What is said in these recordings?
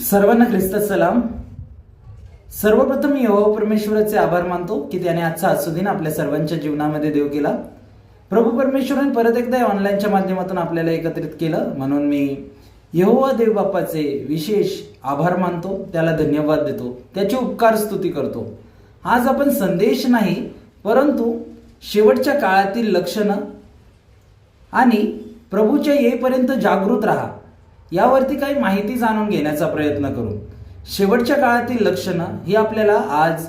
सर्वांना ख्रिस्त सलाम. सर्वप्रथम मी यहोवा परमेश्वराचे आभार मानतो की त्याने आजचा हा दिन आपल्या सर्वांच्या जीवनामध्ये देव केला. प्रभू परमेश्वराने परत एकदा ऑनलाईनच्या माध्यमातून आपल्याला एकत्रित केलं. म्हणून मी यहोवा देव बाप्पाचे विशेष आभार मानतो. त्याला धन्यवाद देतो. त्याची उपकार स्तुती करतो. आज आपण संदेश नाही परंतु शेवटच्या काळातील लक्षणं आणि प्रभूच्या येईपर्यंत जागृत राहा. यावरती काही माहिती जाणून घेण्याचा प्रयत्न करू शेवटच्या काळातील लक्षणं ही आपल्याला आज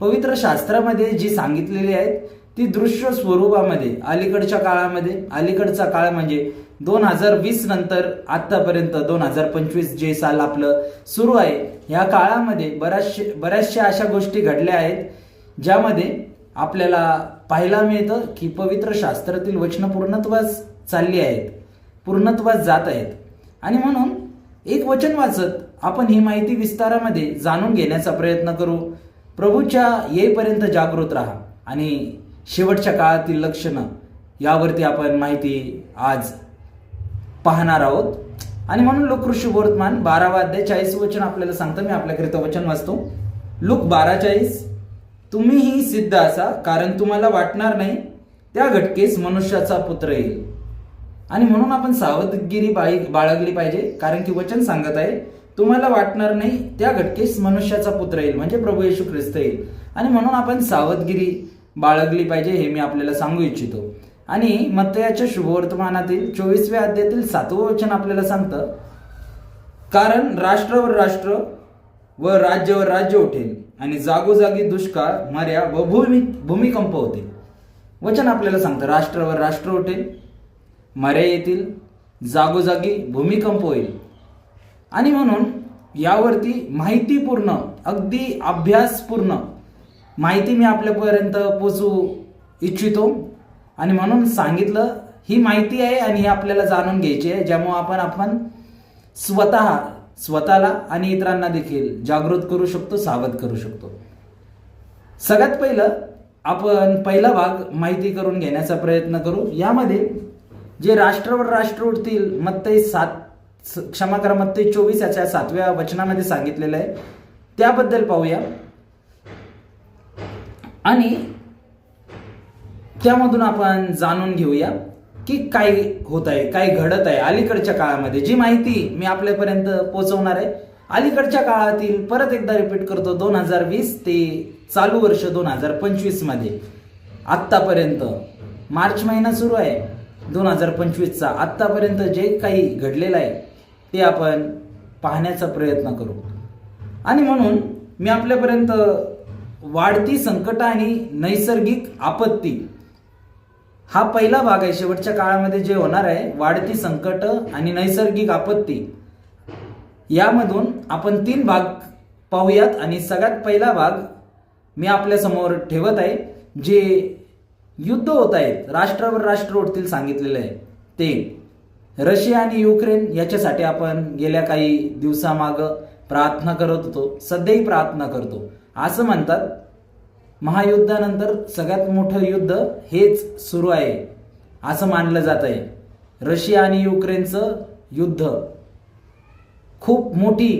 पवित्र शास्त्रामध्ये जी सांगितलेली आहेत ती दृश्य स्वरूपामध्ये अलीकडच्या काळामध्ये अलीकडचा काळ म्हणजे दोन हजार वीस नंतर आतापर्यंत दोन हजार पंचवीस जे साल आपलं सुरू आहे या काळामध्ये बऱ्याचशे बऱ्याचशा अशा गोष्टी घडल्या आहेत ज्यामध्ये आपल्याला पाहायला मिळतं की पवित्र शास्त्रातील वचनं पूर्णत्वास चालली आहेत पूर्णत्वास जात आहेत. आणि म्हणून एक वचन वाचत आपण ही माहिती विस्तारामध्ये जाणून घेण्याचा प्रयत्न करू. प्रभूच्या येईपर्यंत जागृत राहा आणि शेवटच्या काळातील लक्षणं यावरती आपण माहिती आज पाहणार आहोत. आणि म्हणून लोकऋषी वर्तमान बारावा अध्याय चाळीस वचन आपल्याला सांगतं. मी आपल्याकरिता वचन वाचतो. लुक बारा चाळीस. तुम्हीही सिद्ध असा कारण तुम्हाला वाटणार नाही त्या घटकेस मनुष्याचा पुत्र येईल. आणि म्हणून आपण सावधगिरी बाळी बाळगली पाहिजे कारण की वचन सांगत आहे तुम्हाला वाटणार नाही त्या घटकेस मनुष्याचा पुत्र येईल म्हणजे प्रभू येशू ख्रिस्त येईल. आणि म्हणून आपण सावधगिरी बाळगली पाहिजे हे मी आपल्याला सांगू इच्छितो. आणि मत्तयाच्या शुभवर्तमानातील चोवीसव्या अध्यायातील सातवं वचन आपल्याला सांगतं कारण राष्ट्रावर राष्ट्र व राज्यावर राज्य उठेल आणि जागोजागी दुष्काळ मर्या व भूमी भूमिकंप होतील. वचन आपल्याला सांगतं राष्ट्रावर राष्ट्र उठेल मर्या येतील जागोजागी भूमिकंप होईल. आणि म्हणून यावरती माहितीपूर्ण अगदी अभ्यासपूर्ण माहिती मी आपल्यापर्यंत पोचू इच्छितो. आणि म्हणून सांगितलं ही माहिती आहे आणि ही आपल्याला जाणून घ्यायची आहे ज्यामुळे आपण आपण स्वतः स्वतःला आणि इतरांना देखील जागृत करू शकतो सावध करू शकतो. सगळ्यात पहिलं आपण पहिला भाग माहिती करून घेण्याचा प्रयत्न करू. यामध्ये जे राष्ट्रावर राष्ट्र उठतील मत्ते सात क्षमा करा मत्ते चोवीस याच्या सातव्या वचनामध्ये सांगितलेलं आहे. त्याबद्दल पाहूया. आणि त्यामधून आपण जाणून घेऊया की काय होत आहे काय घडत आहे अलीकडच्या काळामध्ये. जी माहिती मी आपल्यापर्यंत पोहोचवणार आहे अलीकडच्या काळातील परत एकदा रिपीट करतो दोन हजार वीस ते चालू वर्ष दोन हजार पंचवीसमध्ये. आत्तापर्यंत. मार्च महिना सुरू आहे. दोन हजार पंचवीसचा आत्तापर्यंत जे काही घडलेलं आहे ते आपण पाहण्याचा प्रयत्न करू. आणि म्हणून मी आपल्यापर्यंत वाढती संकट आणि नैसर्गिक आपत्ती हा पहिला भाग आहे. शेवटच्या काळामध्ये जे होणार आहे वाढती संकट आणि नैसर्गिक आपत्ती यामधून आपण तीन भाग पाहूयात. आणि सगळ्यात पहिला भाग मी आपल्यासमोर ठेवत आहे जे युद्ध होत आहेत राष्ट्रावर राष्ट्र उठतील सांगितलेलं आहे. ते रशिया आणि युक्रेन याच्यासाठी आपण गेल्या काही दिवसामाग प्रार्थना करत होतो सध्याही प्रार्थना करतो. असं म्हणतात महायुद्धानंतर सगळ्यात मोठं युद्ध हेच सुरू आहे असं मानलं जात आहे रशिया आणि युक्रेनचं युद्ध खूप मोठी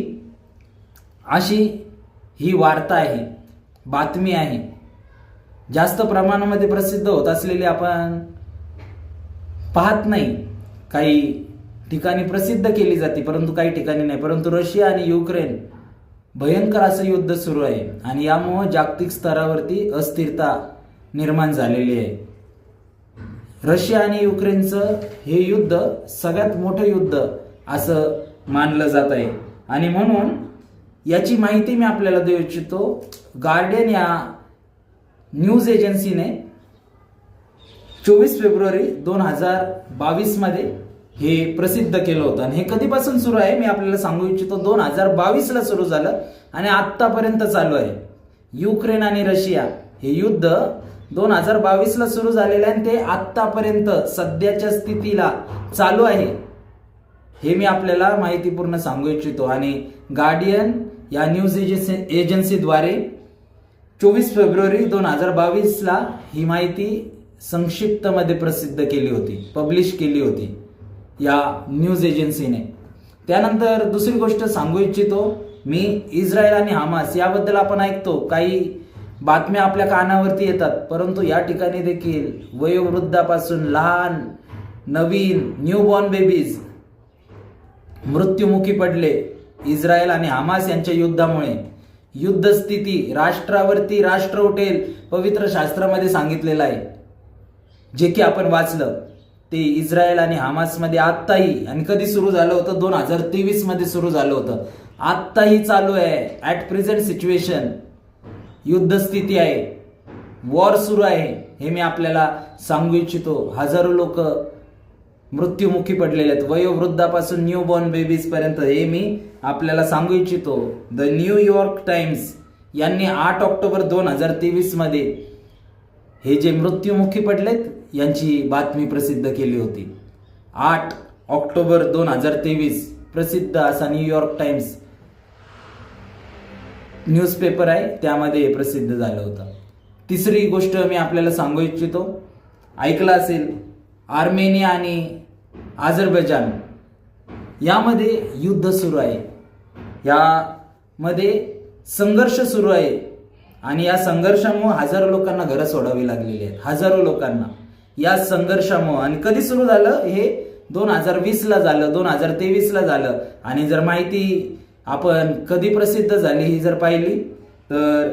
अशी ही वार्ता आहे बातमी आहे. जास्त प्रमाणामध्ये प्रसिद्ध होत असलेली आपण पाहत नाही. काही ठिकाणी प्रसिद्ध केली जाते परंतु काही ठिकाणी नाही. परंतु रशिया आणि युक्रेन भयंकर असं युद्ध सुरू आहे आणि यामुळं जागतिक स्तरावरती अस्थिरता निर्माण झालेली आहे. रशिया आणि युक्रेनचं हे युद्ध सगळ्यात मोठं युद्ध असं मानलं जात आहे. आणि म्हणून याची माहिती मी आपल्याला देऊ इच्छितो गार्डियन या न्यूज एजन्सीने चोवीस फेब्रुवारी दोन हजार बावीसमध्ये हे प्रसिद्ध केलं होतं. आणि हे कधीपासून सुरू आहे? मी आपल्याला सांगू इच्छितो दोन हजार बावीसला सुरू झालं आणि आत्तापर्यंत चालू आहे. युक्रेन आणि रशिया हे युद्ध दोन हजार बावीसला सुरू झालेलं आहे आणि ते आत्तापर्यंत सध्याच्या स्थितीला चालू आहे. हे मी आपल्याला माहितीपूर्ण सांगू इच्छितो. आणि गार्डियन या न्यूज एजन्सी एजन्सीद्वारे चोवीस फेब्रुवारी दोन हजार बावीसला ही माहिती संक्षिप्तमध्ये प्रसिद्ध केली होती पब्लिश केली होती या न्यूज एजन्सीने. त्यानंतर दुसरी गोष्ट सांगू इच्छितो मी इस्रायल आणि हमास याबद्दल आपण ऐकतो काही बातम्या आपल्या कानावरती येतात परंतु या ठिकाणी देखील वयोवृद्धापासून लहान नवीन न्यूबॉर्न बेबीज मृत्युमुखी पडले इस्रायल आणि हमास यांच्या युद्धामुळे. युद्ध स्थिती राष्ट्रावरती राष्ट्र उठेल पवित्र शास्त्रामध्ये सांगितलेलं आहे. जे की आपण वाचलं ते इस्रायल आणि हमासमध्ये आत्ताही आणि कधी सुरू झालं होतं? दोन हजार तेवीसमध्ये सुरू झालं होतं. आत्ताही चालू आहे. ॲट प्रेझेंट सिच्युएशन युद्ध स्थिती आहे. वॉर सुरू आहे. हे मी आपल्याला सांगू इच्छितो. हजारो लोक मृत्युमुखी पडलेले आहेत. वयोवृद्धापासून न्यू बॉर्न बेबीजपर्यंत हे मी आपल्याला सांगू इच्छितो. द न्यूयॉर्क टाइम्स यांनी आठ ऑक्टोबर दोन हजार तेवीसमध्ये हे जे मृत्युमुखी पडलेत यांची बातमी प्रसिद्ध केली होती. आठ ऑक्टोबर दोन हजार तेवीस प्रसिद्ध असा न्यूयॉर्क टाइम्स न्यूजपेपर आहे त्यामध्ये हे प्रसिद्ध झालं होतं. तिसरी गोष्ट मी आपल्याला सांगू इच्छितो. ऐकलं असेल आर्मेनिया आणि आझरबैजान यामध्ये युद्ध सुरू आहे. यामध्ये संघर्ष सुरू आहे आणि या संघर्षामुळे हजारो लोकांना घरं सोडावी लागलेली आहेत. हजारो लोकांना. या संघर्षामुळे आणि कधी सुरू झालं? हे दोन हजार वीसला झालं दोन हजार तेवीसला झालं. आणि जर माहिती आपण कधी प्रसिद्ध झाली ही जर पाहिली तर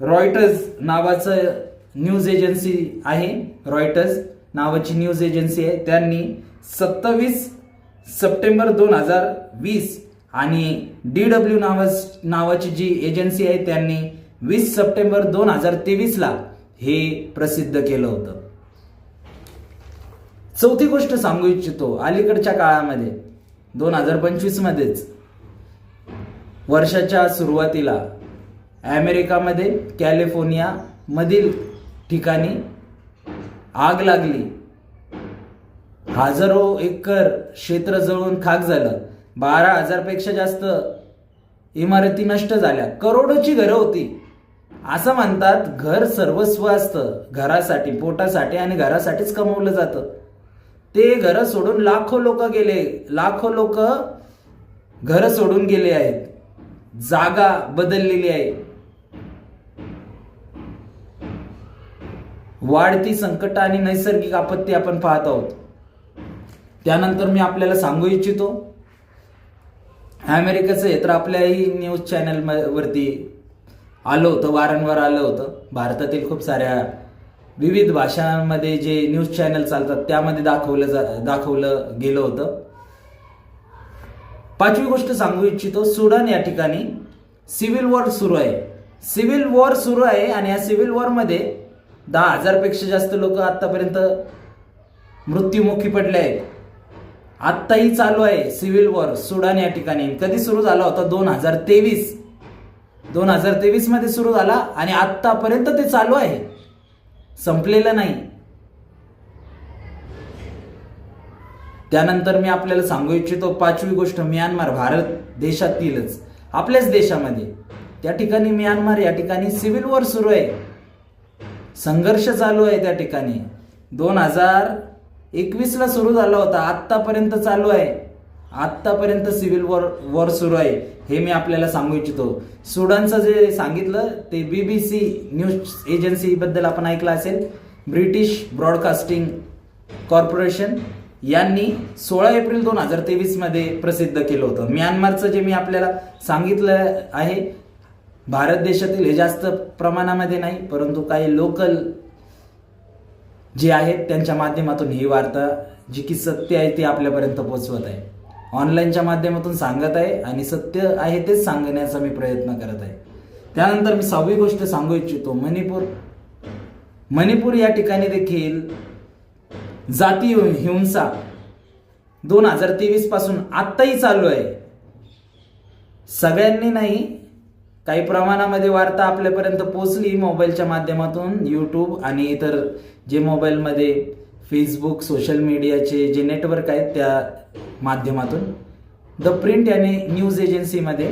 रॉयटर्स नावाचं न्यूज एजन्सी आहे रॉयटर्स. नावाची न्यूज एजन्सी आहे. त्यांनी सत्तावीस सप्टेंबर दोन हजार वीस आणि डी डब्ल्यू नावाच नावाची जी एजन्सी आहे त्यांनी वीस सप्टेंबर दोन हजार तेवीसला हे प्रसिद्ध केलं होतं. चौथी गोष्ट सांगू इच्छितो. अलीकडच्या काळामध्ये दोन हजार पंचवीस मध्येच वर्षाच्या सुरुवातीला अमेरिकामध्ये कॅलिफोर्निया मधील ठिकाणी आग लागली. हजारो एकर क्षेत्र जळून खाक झालं. बारा हजारपेक्षा जास्त इमारती नष्ट झाल्या. करोडोची घरं होती. असं म्हणतात घर सर्वस्व असतं. घरासाठी पोटासाठी आणि घरासाठीच कमवलं जातं. ते घरं सोडून लाखो लोक गेले. लाखो लोक घरं सोडून गेले आहेत. जागा बदललेली आहे. वाढती संकट आणि नैसर्गिक आपत्ती आपण पाहत आहोत. त्यानंतर मी आपल्याला सांगू इच्छितो अमेरिकेचं हे तर आपल्याही न्यूज चॅनल वरती आलं होतं वारंवार आलं होतं. भारतातील खूप साऱ्या विविध भाषांमध्ये जे न्यूज चॅनल चालतात त्यामध्ये दाखवलं जा दाखवलं गेलं होतं. पाचवी गोष्ट सांगू इच्छितो सुडान या ठिकाणी सिव्हिल वॉर सुरू आहे. सिव्हिल वॉर सुरू आहे आणि या सिव्हिल वॉरमध्ये दहा हजारपेक्षा जास्त लोक आतापर्यंत मृत्युमुखी पडले आहेत. आत्ताही चालू आहे सिव्हिल वॉर सुडान या ठिकाणी. कधी सुरू झाला होता? दोन हजार तेवीस. दोन हजार तेवीसमध्ये सुरू झाला आणि आत्तापर्यंत ते चालू आहे. संपलेलं नाही. त्यानंतर मी आपल्याला सांगू इच्छितो पाचवी गोष्ट म्यानमार भारत देशातीलच. आपल्याच देशामध्ये. त्या ठिकाणी म्यानमार या ठिकाणी सिव्हिल वॉर सुरू आहे. संघर्ष चालू आहे त्या ठिकाणी. दोन हजार एकवीसला सुरू झाला होता. आत्तापर्यंत चालू आहे. आत्तापर्यंत सिव्हिल वॉर वॉर सुरू आहे. हे मी आपल्याला सांगू इच्छितो. सुडानचं जे सांगितलं ते बी बी सी न्यूज एजन्सीबद्दल आपण ऐकलं असेल. ब्रिटिश ब्रॉडकास्टिंग कॉर्पोरेशन यांनी सोळा एप्रिल दोन हजार तेवीसमध्ये प्रसिद्ध केलं होतं. म्यानमारचं जे मी आपल्याला सांगितलं आहे भारत देशातील हे जास्त प्रमाणामध्ये नाही परंतु काही लोकल जे आहेत त्यांच्या माध्यमातून ही वार्ता जी की सत्य आहे ती आपल्यापर्यंत पोचवत आहे. ऑनलाईनच्या माध्यमातून सांगत आहे आणि सत्य आहे तेच सांगण्याचा मी प्रयत्न करत आहे. त्यानंतर मी सहावी गोष्ट सांगू इच्छितो. मणिपूर. मणिपूर या ठिकाणी देखील जाती हिंसा दोन हजार तेवीसपासून आत्ताही चालू आहे. सगळ्यांनी नाही काही प्रमाणामध्ये वार्ता आपल्यापर्यंत पोचली मोबाईलच्या माध्यमातून यूट्यूब आणि इतर जे मोबाईलमध्ये फेसबुक सोशल मीडियाचे जे नेटवर्क आहेत त्या माध्यमातून. द प्रिंट याने न्यूज एजन्सीमध्ये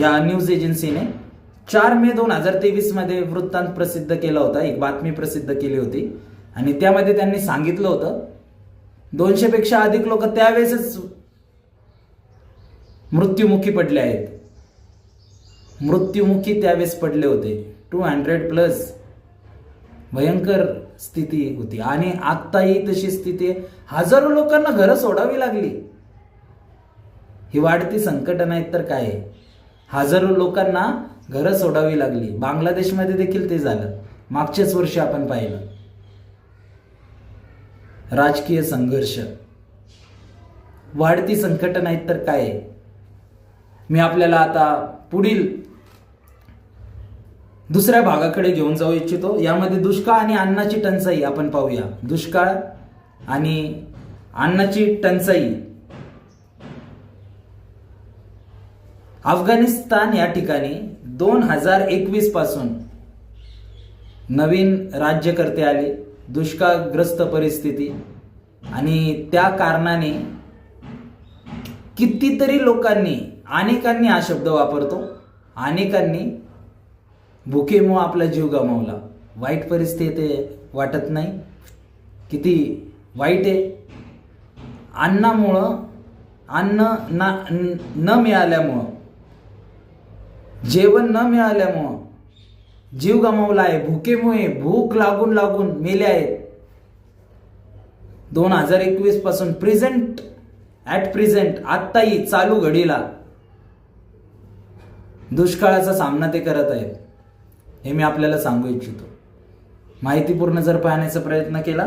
या न्यूज एजन्सीने चार मे दोन हजार तेवीसमध्ये वृत्तांत प्रसिद्ध केला होता एक बातमी प्रसिद्ध केली होती. आणि त्यामध्ये त्यांनी सांगितलं होतं दोनशेपेक्षा अधिक लोक त्यावेळेसच मृत्युमुखी पडले आहेत. मृत्युमुखी त्यावेळेस पडले होते. टू हंड्रेड प्लस भयंकर स्थिती होती. आणि आत्ताही तशी स्थिती हजारो लोकांना घरं सोडावी लागली. ही वाढती संकट नाहीत तर काय आहे? हजारो लोकांना घरं सोडावी लागली. बांगलादेशमध्ये देखील ते झालं. मागच्याच वर्षी आपण पाहिलं. राजकीय संघर्ष. वाढती संकट नाहीत तर काय आहे? मी आपल्याला आता पुढील दुसऱ्या भागाकडे घेऊन जाऊ इच्छितो. यामध्ये दुष्काळ आणि अन्नाची टंचाई आपण पाहूया. दुष्काळ आणि अन्नाची टंचाई. अफगाणिस्तान या ठिकाणी दोन हजार एकवीसपासून नवीन राज्यकर्ते आले. दुष्काळग्रस्त परिस्थिती. आणि त्या कारणाने कितीतरी लोकांनी अनेकांनी हा शब्द वापरतो. अनेकांनी भुकेमुळं आपला जीव गमावला. वाईट परिस्थिती ते वाटत नाही. किती वाईट आहे. अन्नामुळं अन्न ना न मिळाल्यामुळं जेवण न मिळाल्यामुळं जीव गमावला आहे. भुकेमुळे भूक लागून लागून मेले आहेत. दोन हजार एकवीसपासून प्रेझेंट ॲट प्रेझेंट आत्ताही चालू घडीला दुष्काळाचा सामना ते करत आहेत. हे मी आपल्याला सांगू इच्छितो. माहितीपूर्ण जर पाहण्याचा प्रयत्न केला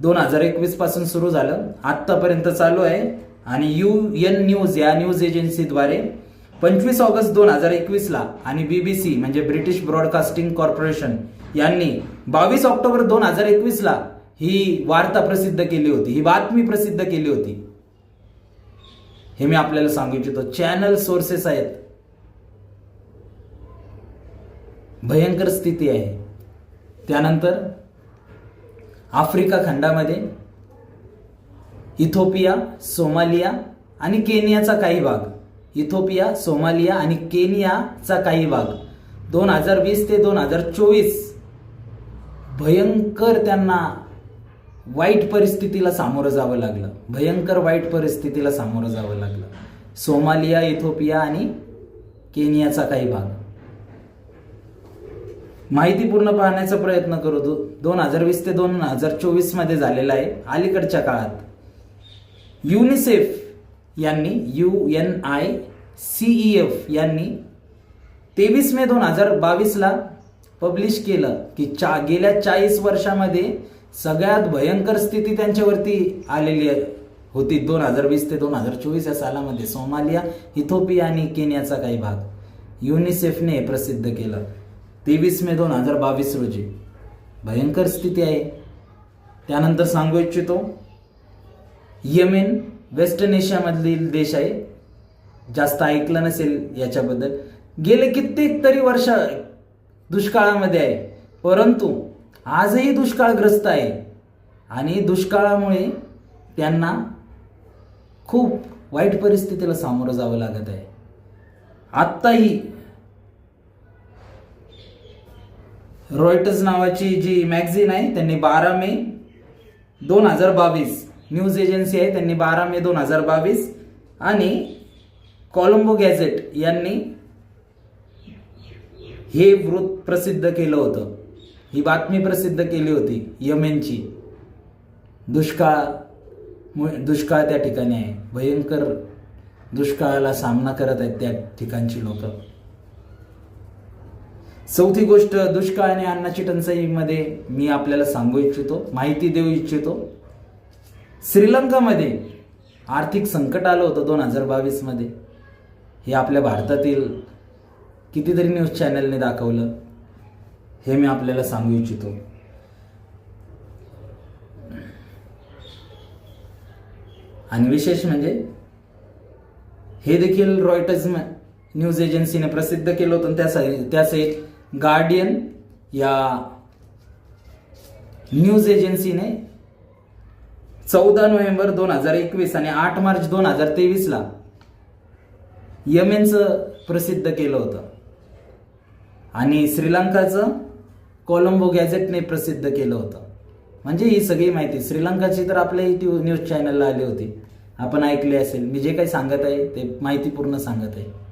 दोन हजार एकवीसपासून सुरू झालं आत्तापर्यंत चालू आहे आणि यू एन न्यूज या न्यूज एजन्सीद्वारे पंचवीस ऑगस्ट दोन हजार एकवीसला आणि बीबीसी म्हणजे ब्रिटिश ब्रॉडकास्टिंग कॉर्पोरेशन यांनी बावीस ऑक्टोबर दोन हजार एकवीसला ही वार्ता प्रसिद्ध केली होती ही बातमी प्रसिद्ध केली होती. हे मी आपल्याला सांगू इच्छितो. चॅनल सोर्सेस आहेत. भयंकर स्थिती आहे. त्यानंतर आफ्रिका खंडामध्ये इथोपिया सोमालिया आणि केनियाचा काही भाग. इथोपिया सोमालिया आणि केनियाचा काही भाग. दोन हजार वीस ते दोन हजार चोवीस भयंकर त्यांना वाईट परिस्थितीला सामोरं जावं लागलं. भयंकर वाईट परिस्थितीला सामोरं जावं लागलं. सोमालिया इथोपिया आणि केनियाचा काही भाग. माहितीपूर्ण पाहण्याचा प्रयत्न करू दो दोन हजार वीस ते दोन हजार चोवीसमध्ये झालेला आहे अलीकडच्या काळात. युनिसेफ यांनी U N I c e F यांनी तेवीस मे दोन हजार बावीसला पब्लिश केलं की चा गेल्या चाळीस वर्षामध्ये सगळ्यात भयंकर स्थिती त्यांच्यावरती आलेली होती दोन हजार वीस ते दोन हजार चोवीस या सालामध्ये. सोमालिया इथोपिया आणि केनियाचा काही भाग. युनिसेफने हे प्रसिद्ध केलं. तेवीस मे दोन हजार बावीस रोजी. भयंकर स्थिती आहे. त्यानंतर सांगू इच्छितो यमेन वेस्टर्न एशियामधील देश आहे. जास्त ऐकलं नसेल याच्याबद्दल. गेले कित्येक तरी वर्ष दुष्काळामध्ये आहे. परंतु आजही दुष्काळग्रस्त आहे. आणि दुष्काळामुळे त्यांना खूप वाईट परिस्थितीला सामोरं जावं लागत आहे. आत्ताही रॉयटर्स नावाची जी मॅगझिन आहे त्यांनी बारा मे दोन हजार बावीस न्यूज एजन्सी आहे त्यांनी बारा मे दोन हजार बावीस आणि कॉलंबो गॅझेट यांनी हे वृत्त प्रसिद्ध केलं होतं. ही बातमी प्रसिद्ध केली होती यमेनची. दुष्काळ दुष्काळ त्या ठिकाणी आहे. भयंकर दुष्काळाला सामना करत आहेत त्या ठिकाणची लोक. चौथी गोष्ट दुष्काळ आणि अन्नाची टंचाईमध्ये मी आपल्याला सांगू इच्छितो माहिती देऊ इच्छितो. श्रीलंकामध्ये आर्थिक संकट आलं होतं दोन हजार बावीसमध्ये. हे आपल्या भारतातील कितीतरी न्यूज चॅनलने दाखवलं. हे मी आपल्याला सांगू इच्छितो. आणि विशेष म्हणजे हे देखील रॉयटर्स न्यूज एजन्सीने प्रसिद्ध केलं होतं त्या त्यासहित गार्डियन या न्यूज एजन्सीने चौदा नोव्हेंबर दोन हजार एकवीस आणि आठ मार्च दोन हजार तेवीसला यमेनचं प्रसिद्ध केलं होतं. आणि श्रीलंकाचं कोलंबो गॅझेटने प्रसिद्ध केलं होतं. म्हणजे ही सगळी माहिती. श्रीलंकाची तर आपल्या इथे न्यूज चॅनलला आली होती. आपण ऐकले असेल. मी जे काही सांगत आहे ते माहिती पूर्ण सांगत आहे.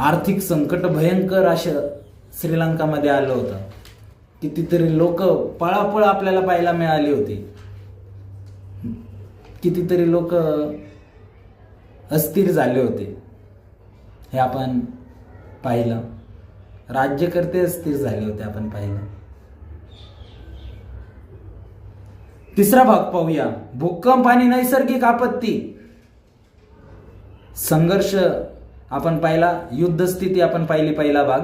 आर्थिक संकट भयंकर असं श्रीलंकामध्ये आलं होतं. कितीतरी लोक पळापळ आपल्याला पाहायला मिळाली होती. कितीतरी लोक अस्थिर झाले होते. हे आपण पाहिलं. राज्यकर्ते अस्थिर झाले होते आपण पाहिलं. तिसरा भाग पाहूया. भूकंप आणि नैसर्गिक आपत्ती. संघर्ष आपण पाहिला युद्धस्थिती आपण पाहिली पहिला भाग.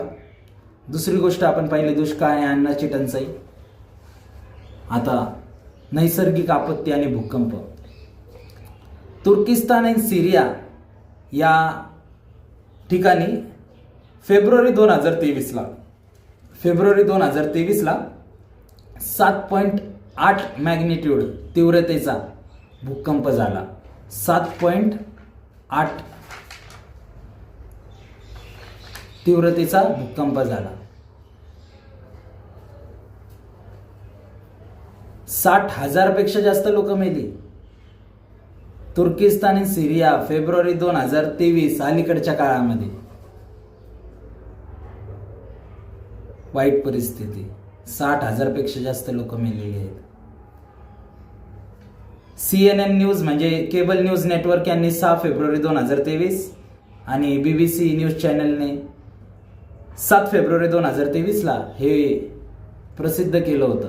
दुसरी गोष्ट आपण पाहिली दुष्काळ आणि अन्नाची टंचाई. आता नैसर्गिक आपत्ती आणि भूकंप. तुर्किस्तान आणि सिरिया या ठिकाणी फेब्रुवारी दोन हजार तेवीसला फेब्रुवारी दोन हजार तेवीसला सात पॉईंट आठ मॅग्निट्यूड तीव्रतेचा भूकंप झाला. सात पॉईंट आठ तीव्रतेचा भूकंप झाला. साठ हजारपेक्षा जास्त लोक मेली. तुर्किस्तान आणि सिरिया फेब्रुवारी दोन हजार तेवीस अलीकडच्या काळामध्ये. वाईट परिस्थिती. साठ हजारपेक्षा जास्त लोक मेलेली आहेत. सी एन एन न्यूज म्हणजे केबल न्यूज नेटवर्क यांनी सहा फेब्रुवारी दोन हजार तेवीस आणि बी बी सी न्यूज चॅनलने सात फेब्रुवारी दोन हजार तेवीसला हे प्रसिद्ध केलं होतं.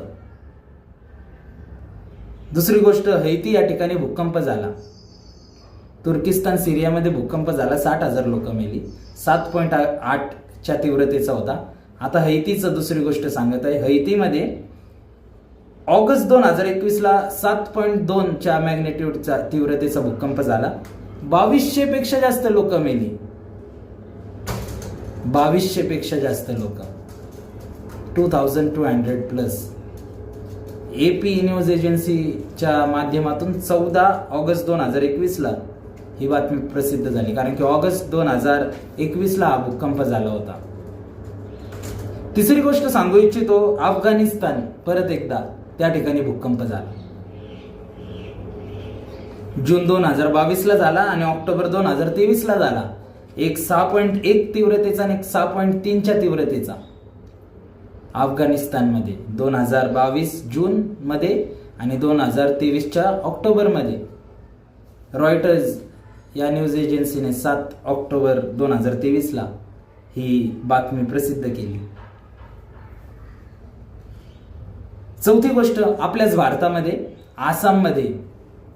दुसरी गोष्ट हैती या ठिकाणी भूकंप झाला. तुर्किस्तान सिरियामध्ये भूकंप झाला साठ हजार लोक मेली. सात पॉईंट आठच्या तीव्रतेचा होता. आता हैतीचं दुसरी गोष्ट सांगत आहे. हैतीमध्ये ऑगस्ट दोन हजार एकवीसला सात पॉईंट दोनच्या मॅग्नेट्यूडचा तीव्रतेचा भूकंप झाला. बावीसशेपेक्षा जास्त लोक मेली. बावीसशेपेक्षा जास्त लोक. Two thousand two hundred plus A P news एजन्सीच्या माध्यमातून चौदा ऑगस्ट दोन हजार एकवीसला ही बातमी प्रसिद्ध झाली. कारण की ऑगस्ट दोन हजार एकवीसला हा भूकंप झाला होता. तिसरी गोष्ट सांगू इच्छितो अफगाणिस्तान परत एकदा त्या ठिकाणी भूकंप झाला. जून दोन हजार बावीसला झाला आणि ऑक्टोबर दोन हजार तेवीसला झाला. एक सहा पॉईंट एक तीव्रतेचा आणि एक सहा पॉईंट तीनच्या तीव्रतेचा. अफगाणिस्तानमध्ये दोन हजार बावीस जूनमध्ये आणि दोन हजार तेवीसच्या ऑक्टोबरमध्ये. रॉयटर्स या न्यूज एजन्सीने सात ऑक्टोबर दोन हजार तेवीसला ही बातमी प्रसिद्ध केली. चौथी गोष्ट आपल्याच भारतामध्ये आसाममध्ये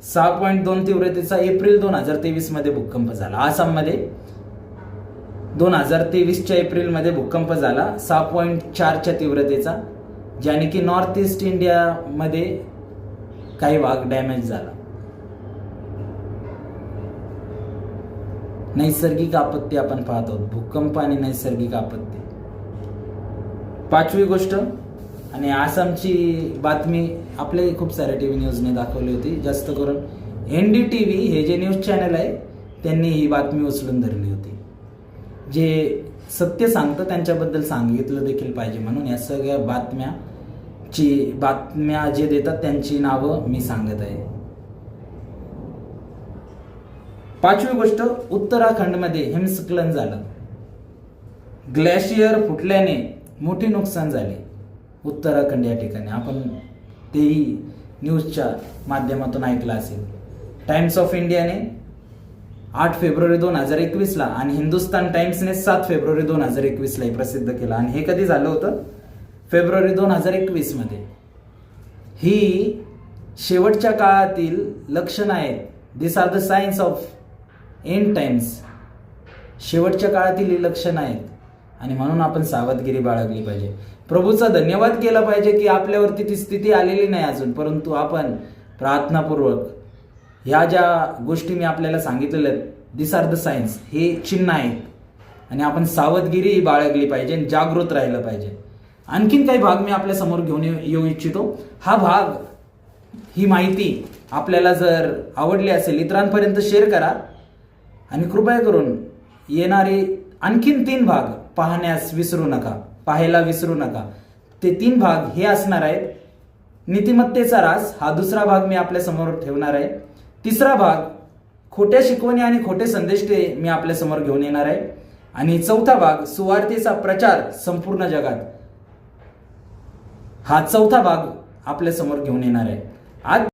सहा पॉईंट दोन तीव्रतेचा एप्रिल दोन हजार तेवीसमध्ये भूकंप झाला. आसाममध्ये दोन हजार तेवीसच्या एप्रिलमध्ये भूकंप झाला. सहा पॉईंट चारच्या तीव्रतेचा ज्याने की नॉर्थ ईस्ट इंडियामध्ये काही भाग डॅमेज झाला. नैसर्गिक आपत्ती आपण पाहत आहोत. भूकंप आणि नैसर्गिक आपत्ती. पाचवी गोष्ट आणि आसामची बातमी आपल्याही खूप साऱ्या टी व्ही न्यूजने दाखवली होती. जास्त करून एन डी टी व्ही हे जे न्यूज चॅनल आहे त्यांनी ही बातमी उचलून धरली होती. जे सत्य सांगतं त्यांच्याबद्दल सांगितलं देखील पाहिजे म्हणून या सगळ्या बातम्याची बातम्या जे देतात त्यांची नावं मी सांगत आहे. पाचवी गोष्ट उत्तराखंडमध्ये हिमस्खलन झालं. ग्लॅशियर फुटल्याने मोठे नुकसान झाले. उत्तराखंड या ठिकाणी. आपण तेही न्यूजच्या माध्यमातून ऐकलं असेल. टाइम्स ऑफ इंडियाने आठ फेब्रुवारी दोन हजार एकवीसला आणि हिंदुस्तान टाइम्सने सात फेब्रुवारी दोन हजार एकवीसला हे प्रसिद्ध केलं. आणि हे कधी झालं होतं? फेब्रुवारी दोन हजार एकवीसमध्ये ही शेवटच्या काळातील लक्षणं आहेत. These are the signs of end times शेवटच्या काळातील ही लक्षणं आहेत. आणि म्हणून आपण सावधगिरी बाळगली पाहिजे. प्रभूचा धन्यवाद केला पाहिजे की आपल्यावरती ती स्थिती आलेली नाही अजून परंतु आपण प्रार्थनापूर्वक ह्या ज्या गोष्टी मी आपल्याला सांगितलेल्या आहेत दिस आर द सायन्स हे चिन्ह आहेत. आणि आपण सावधगिरी बाळगली पाहिजे आणि जागृत राहिलं पाहिजे. आणखीन काही भाग मी आपल्यासमोर घेऊन येऊ येऊ इच्छितो. हा भाग ही माहिती आपल्याला जर आवडली असेल इतरांपर्यंत शेअर करा. आणि कृपया करून येणारे आणखीन तीन भाग पाहण्यास विसरू नका. पाहायला विसरू नका. ते तीन भाग हे असणार आहेत. नीतिमत्तेचा रास हा दुसरा भाग मी आपल्यासमोर ठेवणार आहे. तिसरा भाग खोट्या शिकवणी आणि खोटे संदेश ते मी आपल्यासमोर घेऊन येणार आहे. आणि चौथा भाग सुवार्थेचा प्रचार संपूर्ण जगात. हा चौथा भाग आपल्यासमोर घेऊन येणार आहे. आज